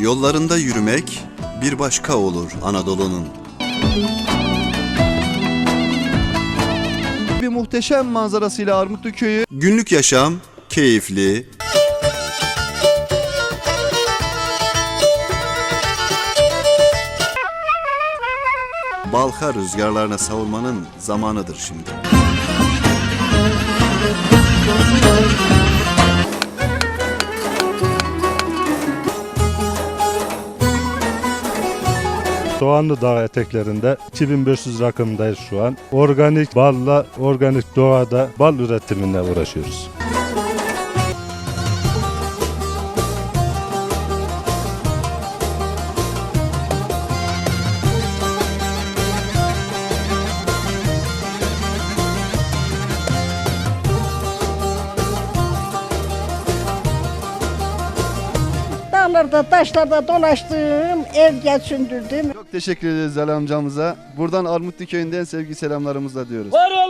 Yollarında yürümek bir başka olur Anadolu'nun. Bir muhteşem manzarasıyla Armutlu Köyü Günlük yaşam keyifli, Balka rüzgarlarına savurmanın zamanıdır şimdi. Soğanlı Dağ eteklerinde 2500 rakımdayız şu an. Organik balla, organik doğada bal üretimine uğraşıyoruz. Dağlarda, taşlarda dolaştım, ev gel sündürdüm. çok teşekkür ederiz Ali amcamıza. Buradan Armutlu Köyü'nden sevgi selamlarımızla diyoruz. Var ol